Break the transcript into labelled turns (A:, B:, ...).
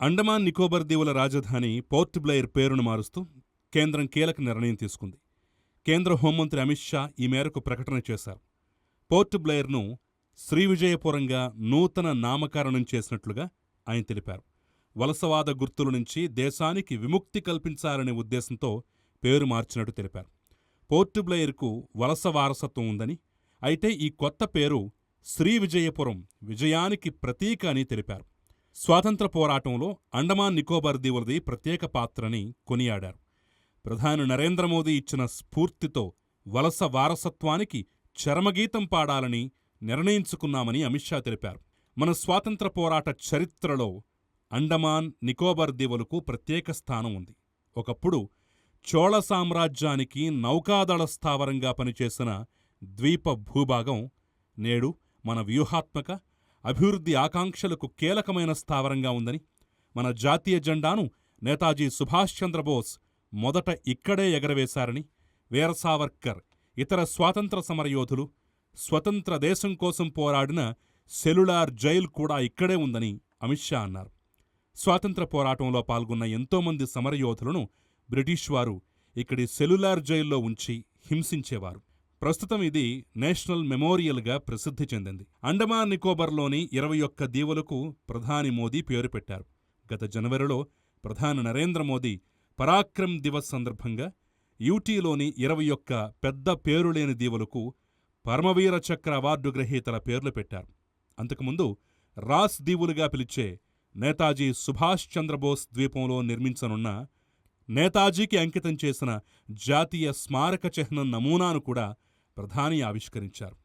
A: అండమాన్ నికోబార్ దీవుల రాజధాని port Blair పేరును మారుస్తూ కేంద్రం కీలక నిర్ణయం తీసుకుంది. కేంద్ర హోంమంత్రి అమిత్ షా ఈ మేరకు ప్రకటన చేశారు. పోర్ట్ బ్లెయిర్ను శ్రీవిజయపురంగా నూతన నామకరణం చేసినట్లుగా ఆయన తెలిపారు. వలసవాద గుర్తుల నుంచి దేశానికి విముక్తి కల్పించాలనే ఉద్దేశంతో పేరు మార్చినట్టు తెలిపారు. పోర్ట్ బ్లెయిర్కు వలస వారసత్వం ఉందని అయితే ఈ కొత్త పేరు శ్రీవిజయపురం విజయానికి ప్రతీక అని తెలిపారు. స్వాతంత్ర పోరాటంలో అండమాన్ నికోబార్ దీవులది ప్రత్యేక పాత్రని కొనియాడారు. ప్రధాని నరేంద్ర మోదీ ఇచ్చిన స్ఫూర్తితో వలస వారసత్వానికి చరమగీతం పాడాలని నిర్ణయించుకున్నామని అమిత్ షా తెలిపారు. మన స్వాతంత్ర పోరాట చరిత్రలో అండమాన్ నికోబార్ దీవులకు ప్రత్యేక స్థానం ఉంది. ఒకప్పుడు చోళ సామ్రాజ్యానికి నౌకాదళ స్థావరంగా పనిచేసిన ద్వీప భూభాగం నేడు మన వ్యూహాత్మక అభివృద్ధి ఆకాంక్షలకు కీలకమైన స్థావరంగా ఉందని మన జాతీయ జెండాను నేతాజీ సుభాష్ చంద్రబోస్ మొదట ఇక్కడే ఎగరవేశారని వీర సావర్కర్ ఇతర స్వాతంత్ర సమరయోధులు స్వతంత్ర దేశం కోసం పోరాడిన సెల్యులార్ జైల్ కూడా ఇక్కడే ఉందని అమిత్ షా అన్నారు. స్వాతంత్ర పోరాటంలో పాల్గొన్న ఎంతోమంది సమరయోధులను బ్రిటిష్ వారు ఇక్కడి సెల్యులార్ జైల్లో ఉంచి హింసించేవారు. ప్రస్తుతం ఇది నేషనల్ మెమోరియల్గా ప్రసిద్ధి చెందింది. అండమాన్ నికోబార్లోని ఇరవై ఒక్క దీవులకు ప్రధాని మోదీ పేరు పెట్టారు. గత జనవరిలో ప్రధాని నరేంద్ర మోదీ పరాక్రమ్ దివస్ సందర్భంగా యూటీలోని ఇరవై ఒక్క పెద్ద పేరులేని దీవులకు పరమవీర చక్ర అవార్డు గ్రహీతల పేర్లు పెట్టారు. అంతకుముందు రాస్ దీవులుగా పిలిచే నేతాజీ సుభాష్ చంద్రబోస్ ద్వీపంలో నిర్మించనున్న నేతాజీకి అంకితం చేసిన జాతీయ స్మారక చిహ్నం నమూనాను కూడా ప్రధాని ఆవిష్కరించారు.